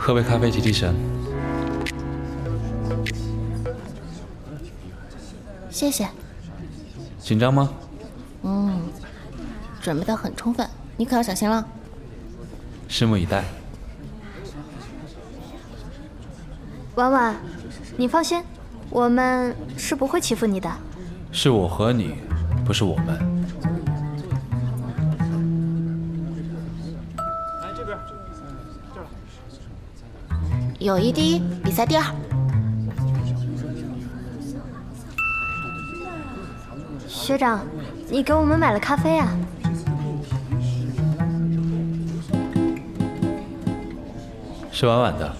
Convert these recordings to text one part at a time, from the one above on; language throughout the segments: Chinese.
喝杯咖啡提提神。谢谢。紧张吗？嗯，准备的很充分，你可要小心了。拭目以待。婉婉，你放心，我们是不会欺负你的。是我和你，不是我们。友谊第一，比赛第二。学长，你给我们买了咖啡啊？是婉婉的，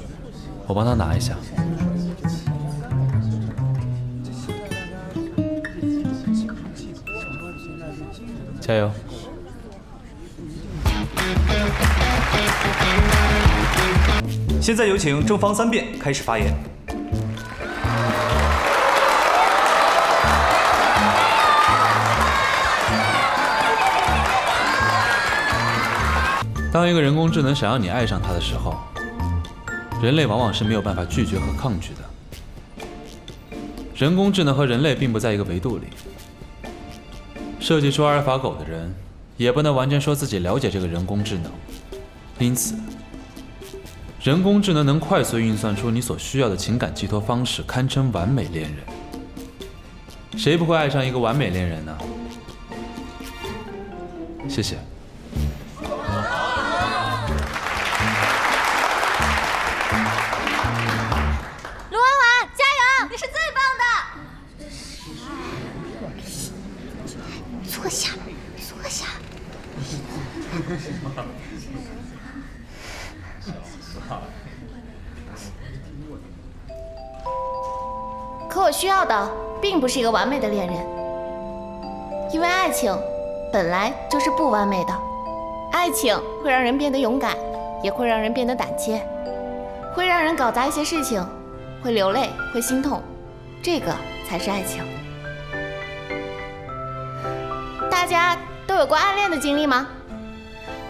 我帮她拿一下。加油！现在有请正方三辩开始发言。当一个人工智能想要你爱上它的时候，人类往往是没有办法拒绝和抗拒的。人工智能和人类并不在一个维度里。设计出阿尔法狗的人，也不能完全说自己了解这个人工智能。因此，人工智能能快速运算出你所需要的情感寄托方式，堪称完美恋人。谁不会爱上一个完美恋人呢？谢谢。可我需要的并不是一个完美的恋人，因为爱情本来就是不完美的。爱情会让人变得勇敢，也会让人变得胆怯，会让人搞砸一些事情，会流泪，会心痛，这个才是爱情。大家都有过暗恋的经历吗？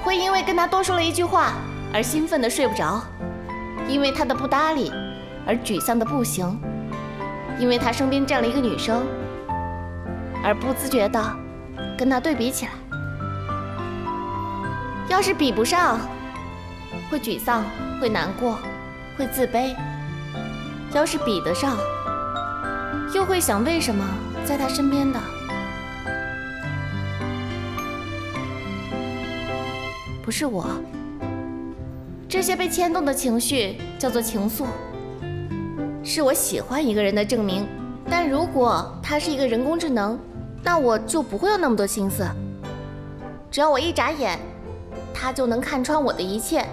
会因为跟他多说了一句话而兴奋的睡不着，因为他的不搭理而沮丧的不行。因为他身边站了一个女生，而不自觉的跟他对比起来。要是比不上，会沮丧，会难过，会自卑；要是比得上，又会想为什么在他身边的不是我。这些被牵动的情绪叫做情愫。是我喜欢一个人的证明，但如果他是一个人工智能，那我就不会有那么多心思。只要我一眨眼，他就能看穿我的一切，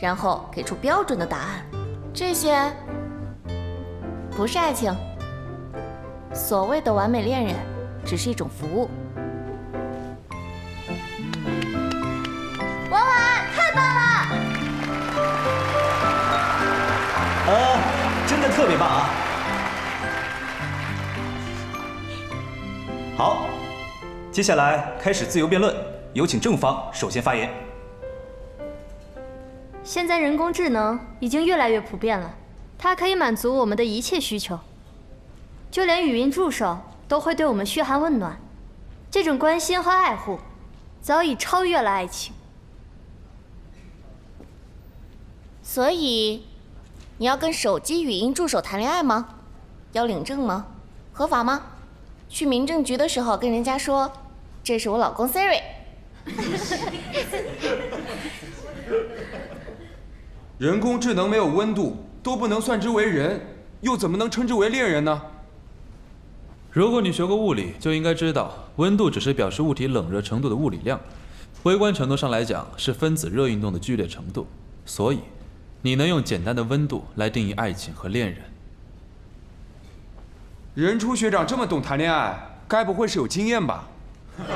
然后给出标准的答案。这些不是爱情。所谓的完美恋人，只是一种服务。婉婉，特别棒啊！好，接下来开始自由辩论，有请正方首先发言。现在人工智能已经越来越普遍了，它可以满足我们的一切需求，就连语音助手都会对我们嘘寒问暖。这种关心和爱护，早已超越了爱情。所以。你要跟手机语音助手谈恋爱吗？要领证吗？合法吗？去民政局的时候跟人家说，这是我老公 Siri。人工智能没有温度，都不能算之为人，又怎么能称之为恋人呢？如果你学过物理，就应该知道，温度只是表示物体冷热程度的物理量，微观程度上来讲是分子热运动的剧烈程度，所以。你能用简单的温度来定义爱情和恋人？任初学长这么懂谈恋爱，该不会是有经验吧？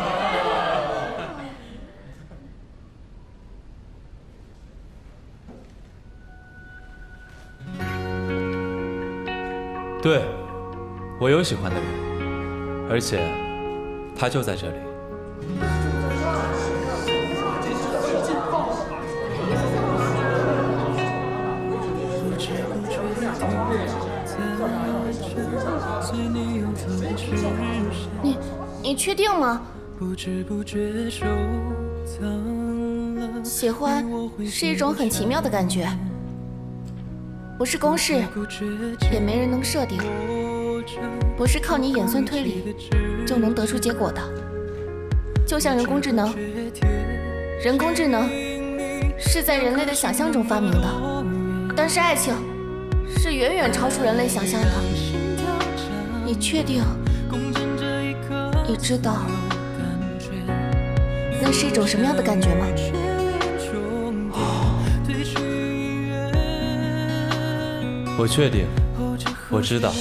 对，我有喜欢的人，而且他就在这里。你你确定吗？喜欢是一种很奇妙的感觉，不是公式，也没人能设定，不是靠你演算推理就能得出结果的。就像人工智能，人工智能是在人类的想象中发明的，但是爱情是远远超出人类想象的。你确定？你知道那是一种什么样的感觉吗？我确定，我知道。